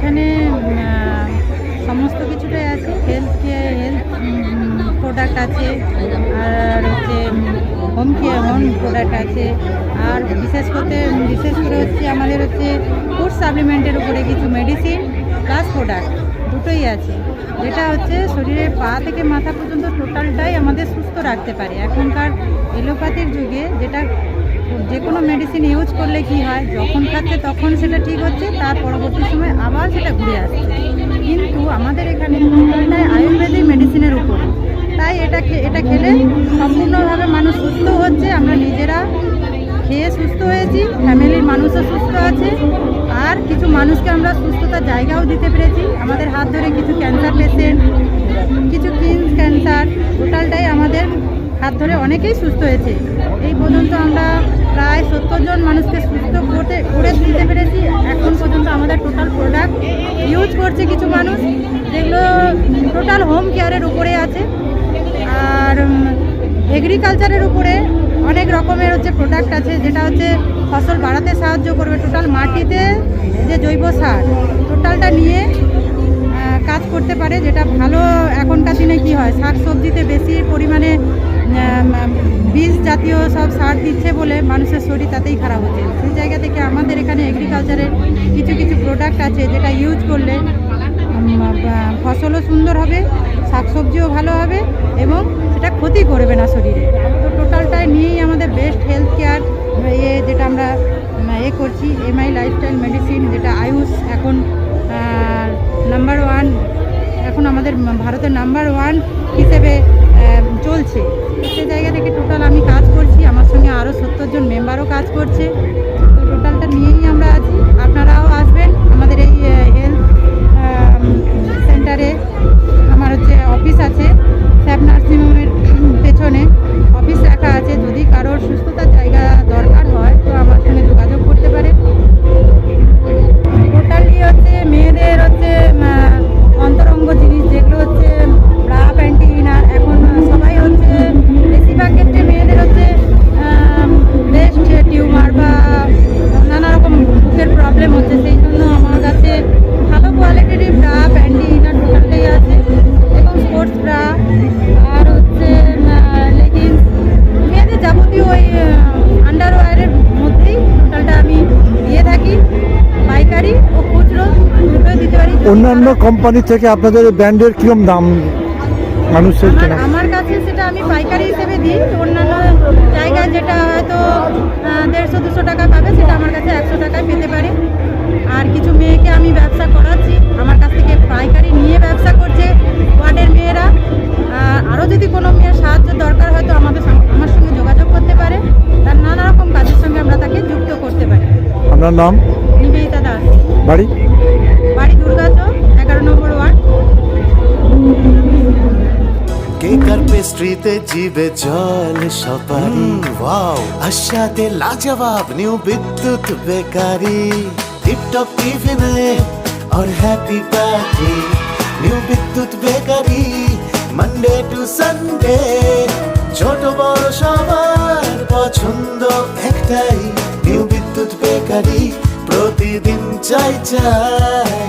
এখানে সমস্ত কিছুটাই আছে। হেলথ কেয়ার হেলথ প্রোডাক্ট আছে। আর হচ্ছে হোম কেয়ার হোম প্রোডাক্ট আছে। আর বিশেষ করতে, বিশেষ করে হচ্ছে আমাদের হচ্ছে ফুড সাপ্লিমেন্টের উপরে কিছু মেডিসিন প্লাস প্রোডাক্ট দুটোই আছে। যেটা হচ্ছে শরীরের পা থেকে মাথা পর্যন্ত টোটালটাই আমাদের সুস্থ রাখতে পারে। এখনকার এলোপ্যাথির যুগে যেটা যে কোনো মেডিসিন ইউজ করলে কি হয়, যখন খাচ্ছে তখন সেটা ঠিক হচ্ছে, তার পরবর্তী সময় আবার সেটা ঘুরে আসছে। কিন্তু আমাদের এখানে আয়ুর্বেদিক মেডিসিনের উপর। তাই এটা এটা খেলে সম্পূর্ণভাবে মানুষ সুস্থ হচ্ছে, আমরা নিজেরা খেয়ে সুস্থ হয়েছি ফ্যামিলির মানুষও সুস্থ আছে, আর কিছু মানুষকে আমরা সুস্থতার জায়গাও দিতে পেরেছি। আমাদের হাত ধরে কিছু ক্যান্সার পেশেন্ট কিছু কিনস ক্যান্সার টোটালটাই আমাদের হাত ধরে অনেকেই সুস্থ হয়েছে। এই পর্যন্ত আমরা প্রায় সত্তর জন মানুষকে সুস্থ করতে, করে তুলতে পেরেছি। এখন পর্যন্ত আমাদের টোটাল প্রোডাক্ট ইউজ করছে কিছু মানুষ। যেগুলো টোটাল হোম কেয়ারের উপরে আছে। আর এগ্রিকালচারের উপরে অনেক রকমের হচ্ছে প্রোডাক্ট আছে, যেটা হচ্ছে ফসল বাড়াতে সাহায্য করবে। টোটাল মাটিতে যে জৈব সার টোটালটা নিয়ে কাজ করতে পারে, যেটা ভালো এখনকার দিনে কি হয় শাক সবজিতে বেশি পরিমাণে বীজ জাতীয় সব সার দিচ্ছে বলে মানুষের শরীর তাতেই খারাপ হচ্ছে। সেই জায়গা থেকে আমাদের এখানে এগ্রিকালচারের কিছু কিছু প্রোডাক্ট আছে যেটা ইউজ করলে ফসলও সুন্দর হবে, শাকসবজিও ভালো হবে এবং সেটা ক্ষতি করবে না শরীরে। তো টোটালটাই নিয়েই আমাদের বেস্ট হেলথ কেয়ার ইয়ে যেটা আমরা এ করছি এমআই লাইফস্টাইল মেডিসিন যেটা আয়ুষ এখন নাম্বার ওয়ান এখন আমাদের ভারতের নাম্বার ওয়ান হিসেবে চলছে। সে জায়গা থেকে টোটাল আমি কাজ করছি, আমার সঙ্গে আরও সত্তর জন মেম্বারও কাজ করছে। তো টোটালটা নিয়েই আমরা আছি। আপনারাও আসবেন আমাদের এই হেলথ সেন্টারে আমার হচ্ছে অফিস আছে, স্যাপ নার্সিংহোমের পেছনে। অফিস রাখা আছে, যদি কারোর সুস্থতার অন্যান্য কোম্পানি থেকে আপনাদের ব্র্যান্ডের কিরম দাম মানুষের কেনা? আমার কাছে সেটা আমি পাইকারি হিসেবে দিই। অন্যান্য জায়গায় যেটা হয়তো দেড়শো দুশো টাকা পাবে সেটা আমার কাছে একশো টাকায় পেতে পারে। আর কিছু মেয়েকে আমি ব্যবসা করাচ্ছি। আমার কাছ থেকে পাইকারি নিয়ে ব্যবসা করছে। ওয়ার্ডের মেয়েরা। আর আরও যদি কোনো মেয়ের সাহায্য আপনার নাম নিবেদিতা দাস বাড়ি বাড়ি দুর্গাচক এগারো নম্বর ওয়ার্ড কেকার পেস্ট্রিতে জিবে জল সপারি ওয়াও আশাতে লাজবাব নিউ বিদ্যুৎ বেকারি টিপটপ টিফিনে और happy party new Bidyut bakery Monday to Sunday ছোট বড় সবার পছন্দ একটাই নিউ বিদ্যুৎ বেকারি প্রতিদিন চাই চাই।